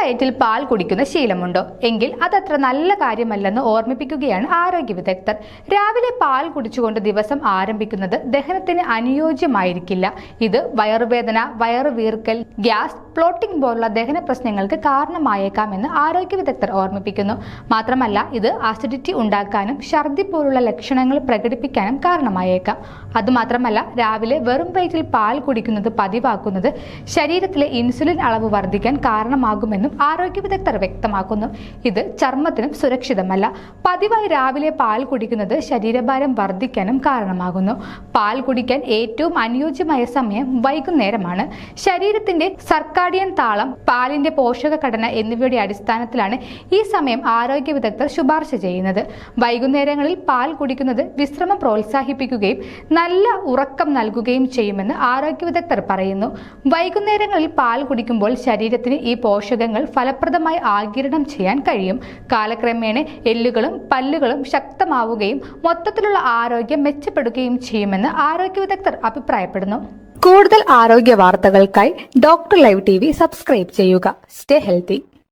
വയറ്റിൽ പാൽ കുടിക്കുന്ന ശീലമുണ്ടോ? എങ്കിൽ അതത്ര നല്ല കാര്യമല്ലെന്ന് ഓർമ്മിപ്പിക്കുകയാണ് ആരോഗ്യ വിദഗ്ധർ. രാവിലെ പാൽ കുടിച്ചുകൊണ്ട് ദിവസം ആരംഭിക്കുന്നത് ദഹനത്തിന് അനുയോജ്യമായിരിക്കില്ല. ഇത് വയറുവേദന വയറുവീർക്കൽ ഗ്യാസ് പ്ലോട്ടിംഗ് പോലുള്ള ദഹന പ്രശ്നങ്ങൾക്ക് കാരണമായേക്കാമെന്ന് ആരോഗ്യ വിദഗ്ധർ ഓർമ്മിപ്പിക്കുന്നു. മാത്രമല്ല ഇത് ആസിഡിറ്റി ഉണ്ടാക്കാനും ഛർദി പോലുള്ള ലക്ഷണങ്ങൾ പ്രകടിപ്പിക്കാനും കാരണമായേക്കാം. അതുമാത്രമല്ല രാവിലെ വെറും വയറ്റിൽ പാൽ കുടിക്കുന്നത് പതിവാക്കുന്നത് ശരീരത്തിലെ ഇൻസുലിൻ അളവ് വർദ്ധിക്കാൻ കാരണമാകുമെന്നും ആരോഗ്യ വിദഗ്ധർ വ്യക്തമാക്കുന്നു. ഇത് ചർമ്മത്തിനും സുരക്ഷിതമല്ല. പതിവായി രാവിലെ പാൽ കുടിക്കുന്നത് ശരീരഭാരം വർദ്ധിക്കാനും കാരണമാകുന്നു. പാൽ കുടിക്കാൻ ഏറ്റവും അനുയോജ്യമായ സമയം വൈകുന്നേരമാണ്. ശരീരത്തിന്റെ സർക്കാഡിയൻ താളം പാലിന്റെ പോഷക ഘടന എന്നിവയുടെ അടിസ്ഥാനത്തിലാണ് ഈ സമയം ആരോഗ്യ വിദഗ്ധർ ശുപാർശ ചെയ്യുന്നത്. വൈകുന്നേരങ്ങളിൽ പാൽ കുടിക്കുന്നത് വിശ്രമം പ്രോത്സാഹിപ്പിക്കുകയും നല്ല ഉറക്കം നൽകുകയും ചെയ്യുമെന്ന് ആരോഗ്യ വിദഗ്ധർ പറയുന്നു. വൈകുന്നേരങ്ങളിൽ പാൽ കുടിക്കുമ്പോൾ ശരീരത്തിന് ഈ പോഷകങ്ങൾ ഫലപ്രദമായി ആഗിരണം ചെയ്യാൻ കഴിയും. കാലക്രമേണ എല്ലുകളും പല്ലുകളും ശക്തമാവുകയും മൊത്തത്തിലുള്ള ആരോഗ്യം മെച്ചപ്പെടുകയും ചെയ്യുമെന്ന് ആരോഗ്യ വിദഗ്ധർ അഭിപ്രായപ്പെടുന്നു. കൂടുതൽ ആരോഗ്യ വാർത്തകൾക്കായി ഡോക്ടർ ലൈവ് ടി സബ്സ്ക്രൈബ് ചെയ്യുക. Stay healthy.